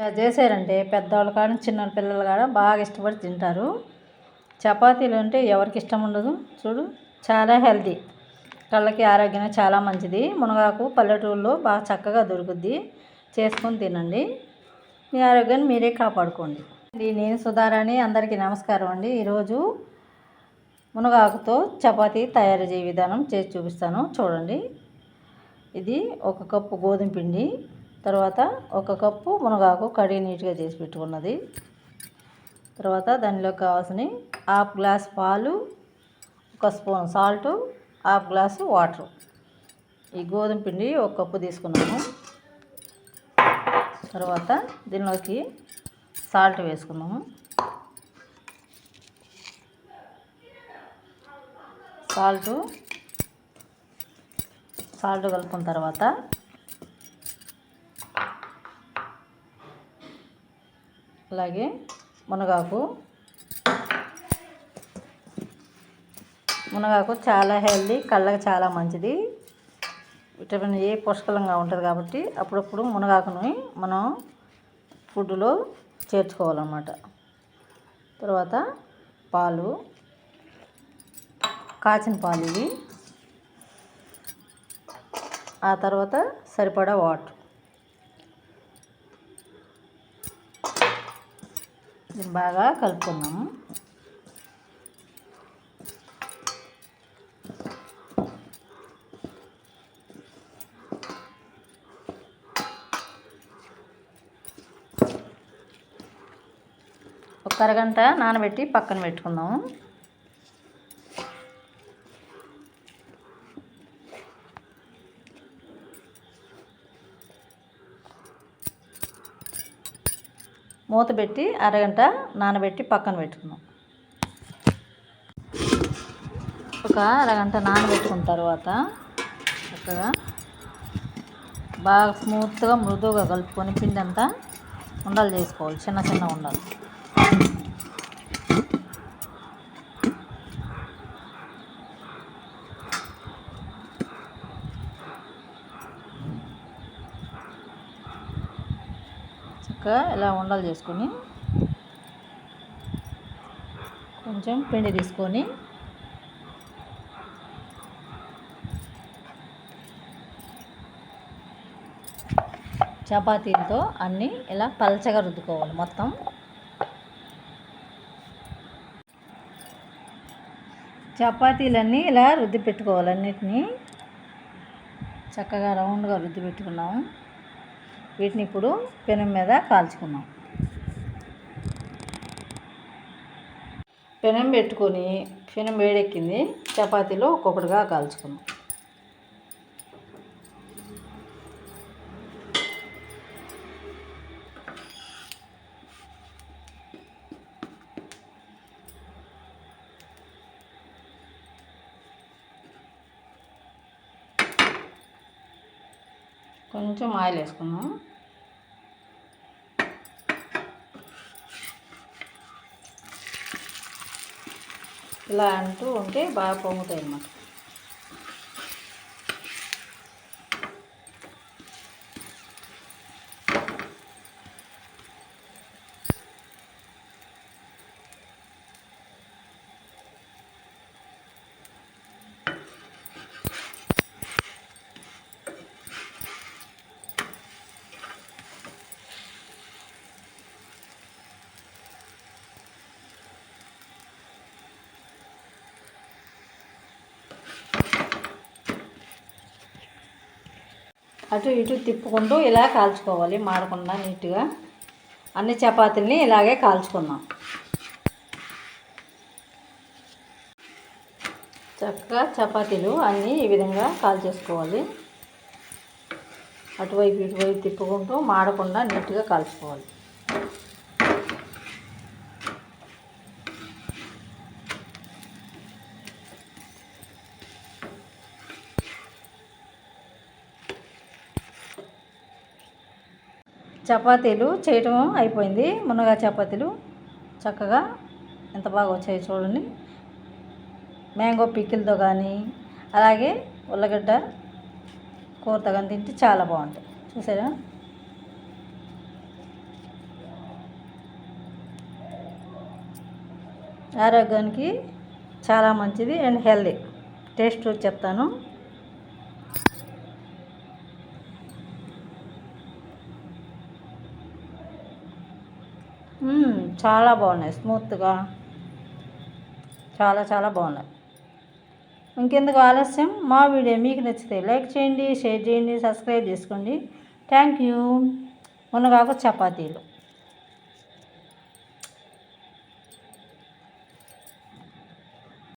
చేశారంటే పెద్దవాళ్ళు కానీ చిన్న పిల్లలు కానీ బాగా ఇష్టపడి తింటారు. చపాతీలు అంటే ఎవరికి ఇష్టం ఉండదు. చూడు చాలా హెల్తీ. కళ్ళకి ఆరోగ్యం చాలా మంచిది. మునగాకు పల్లెటూరులో బాగా చక్కగా దొరుకుద్ది. చేసుకొని తినండి. మీ ఆరోగ్యాన్ని మీరే కాపాడుకోండి. నేను సుధారాణి. అందరికీ నమస్కారం అండి. ఈరోజు మునగాకుతో చపాతీ తయారు చేయ విధానం చేసి చూపిస్తాను. చూడండి. ఇది ఒక కప్పు గోధుమ పిండి. తర్వాత ఒక కప్పు మునగాకు కడిగి నీట్గా చేసి పెట్టుకున్నది. తర్వాత దానిలో కావాల్సిన హాఫ్ గ్లాస్ పాలు ఒక spoon salt half glass water. ఈ గోధుమ పిండి ఒక కప్పు తీసుకున్నాము. తర్వాత దీనిలోకి సాల్ట్ వేసుకున్నాము. సాల్టు సాల్ట్ కలుపుకున్న తర్వాత అలాగే మునగాకు. మునగాకు చాలా హెల్దీ కళ్ళకు చాలా మంచిది. విటమిన్ ఏ పుష్కలంగా ఉంటుంది కాబట్టి అప్పుడప్పుడు మునగాకుని మనం ఫుడ్లో చేర్చుకోవాలన్నమాట. తర్వాత పాలు కాచిన పాలు ఇవి. ఆ తర్వాత సరిపడా వాటర్. దీన్ని బాగా కలుపుకుందాము. ఒక అరగంట నానబెట్టి పక్కన పెట్టుకుందాము. మూత పెట్టి అరగంట నానబెట్టి పక్కన పెట్టుకున్నాం ఒక అరగంట నానబెట్టుకున్న తర్వాత చక్కగా బాగా స్మూత్గా మృదువుగా కలుపుకొని పిండి అంతా ఉండలు చేసుకోవాలి. చిన్న చిన్న ఉండలు. చక్కగా ఇలా ఉండలు చేసుకొని కొంచెం పిండి తీసుకొని చపాతీలతో అన్నీ ఇలా పలచగా రుద్దుకోవాలి మొత్తం. చపాతీలన్నీ ఇలా రుద్ది పెట్టుకోవాలి అన్నిటినీ. చక్కగా రౌండ్గా రుద్ది పెట్టుకున్నాము వీటిని ఇప్పుడు పెనం మీద కాల్చుకున్నాం పెనం పెట్టుకొని పెనం వేడెక్కింది చపాతీలో ఒక్కొక్కటిగా కాల్చుకున్నాం కొంచెం ఆయిల్ వేసుకున్నాం ఇలా అంటూ ఉంటే బాగా పొంగుతాయి అన్నమాట. అటు ఇటు తిప్పుకుంటూ ఇలా కాల్చుకోవాలి మాడకుండా నీట్గా. అన్ని చపాతీలని ఇలాగే కాల్చుకుందాం. చక్కగా చపాతీలు అన్నీ ఈ విధంగా కాల్చేసుకోవాలి. అటువైపు ఇటువైపు తిప్పుకుంటూ మాడకుండా నీట్గా కాల్చుకోవాలి. చపాతీలు చేయటం అయిపోయింది. మునగా చపాతీలు చక్కగా ఎంత బాగా వచ్చాయో చూడండి. మ్యాంగో పికిల్తో కానీ అలాగే ఉల్లగడ్డ కూరతో కానీ తింటే చాలా బాగుంటుంది చూసారా? ఆరోగ్యానికి చాలా మంచిది అండ్ హెల్దీ టేస్ట్ చెప్తాను. చాలా బాగున్నాయి. స్మూత్గా. చాలా చాలా బాగున్నాయి. ఇంకెందుకు ఆలస్యం? మా వీడియో మీకు నచ్చితే లైక్ చేయండి షేర్ చేయండి సబ్స్క్రైబ్ చేసుకోండి. Thank you. మునగాకు చపాతీలు.